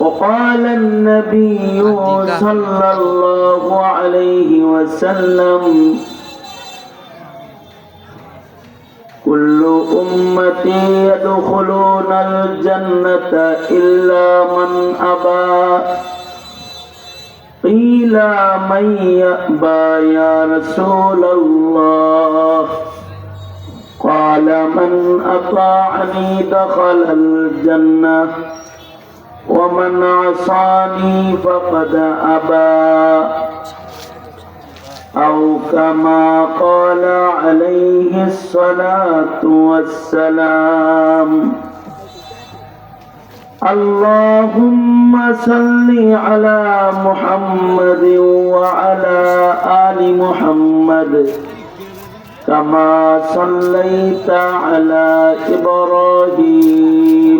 وقال النبي صلى الله عليه وسلم كل أمتي يدخلون الجنة إلا من أبى. قيل من يأبى يا رسول الله؟ قال من أطاعني دخل الجنة. ومن عصاني فقد أبى. أو كما قال عليه الصلاة والسلام اللهم صل على محمد وعلى آل محمد كما صليت على إبراهيم.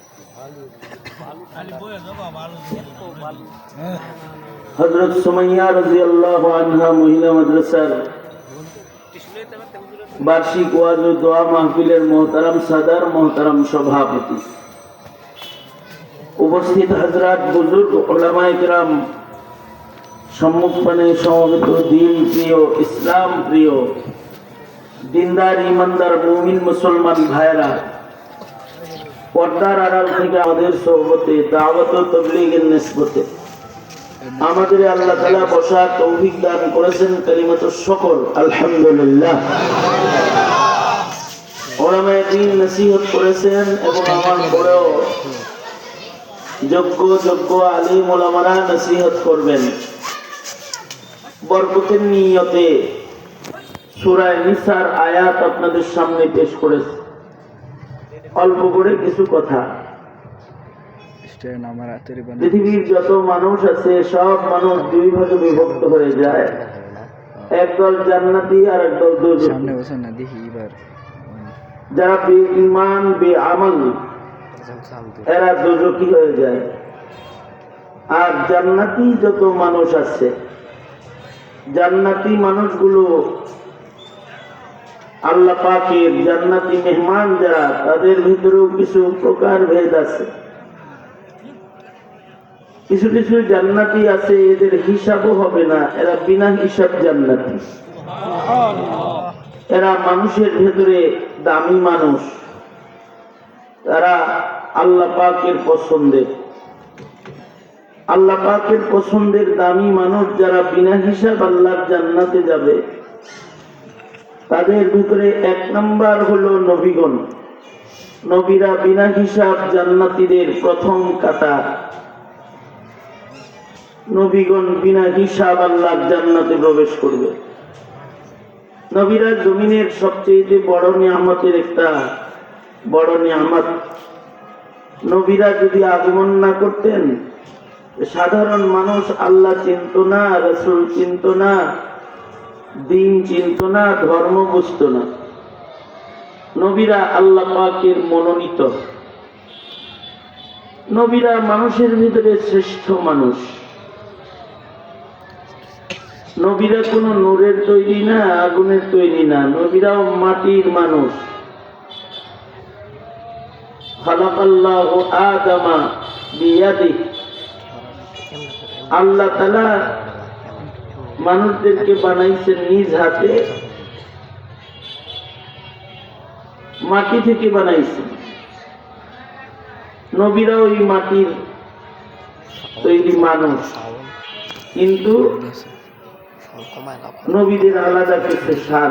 হজরত সুমাইয়া রাদিয়াল্লাহু আনহা মহিলা মাদ্রাসার বার্ষিক ওয়াজ দোয়া মাহফিলের সাদার সভাপতি। উপস্থিত হজরত বুজুর্গ ওলামায়ে সম্মুখপানে সমবেত দিন প্রিয়, ইসলাম প্রিয়, দিনদার, ইমানদার, মুমিন, মুসলমান ভাইরা পর্দার আড়াল থেকে আমাদের সহবতে দাওয়াত তবলিগের নিসবতে আমাদের আল্লাহ তালা বসা তৌফিক দান করেছেন কালিমাত সকল আলহামদুলিল্লাহ। ওলামায়ে দিন নসিহত করেছেন এবং আমার পরেও যোগ্য যোগ্য আলিম ওলামারা নসিহত করবেন। বরকতের নিয়তে সুরায় নিসার আয়াত আপনাদের সামনে পেশ করেছে। অল্প করে কিছু কথা। পৃথিবীর যত মানুষ আছে সব মানুষ দুই ভাগে বিভক্ত হয়ে যায়। একদল জান্নাতি আর একদল সামনে বসে না দেখি এবার। যারা বে ইমান বে আমল এরা দুর্নীতি হয়ে যায়। আর জান্নাতি যত মানুষ আছে জান্নাতি মানুষগুলো আল্লাহ পাকের জান্নাতি মেহমান যারা তাদের ভিতরেও কিছু প্রকার ভেদ আছে। কিছু কিছু জান্নাতি আছে, এদের হিসাবও হবে না। এরা বিনা হিসাব জান্নাতি। এরা মানুষের ভেতরে দামি মানুষ। তারা আল্লাহ পাকের পছন্দের। আল্লাহ পাকের পছন্দের দামি মানুষ যারা বিনা হিসাব আল্লাহর জান্নাতে যাবে। তাদের ভিতরে এক নাম্বার হলো নবীগণ। নবীরা বিনা হিসাব জান্নাতীদের প্রথম কাতার নবীগণ বিনা হিসাব আল্লাহর জান্নাতে প্রবেশ করবে। নবীরা জমিনের সবচেয়ে বড় নিয়ামতের একটা বড় নিয়ামত। নবীরা যদি আগমন না করতেন, সাধারণ মানুষ আল্লাহ চিনত না, রসুল চিনত না দিন চিনত না, ধর্ম বুঝত না। নবীরা আল্লাহ পাকের মনোনীত। নবীরা মানুষের ভিতরে শ্রেষ্ঠ মানুষ। নবীরা কোনো নূরের তৈরি না, আগুনের তৈরি না। নবীরাও মাটির মানুষ। আল্লাহ মানুষদেরকে বানাইছেন নিজ হাতে। মাটি থেকে বানাইছেন। নবীরা ওই মাটির তৈরি মানুষ। কিন্তু নবীদের আলাদা কিছু সার।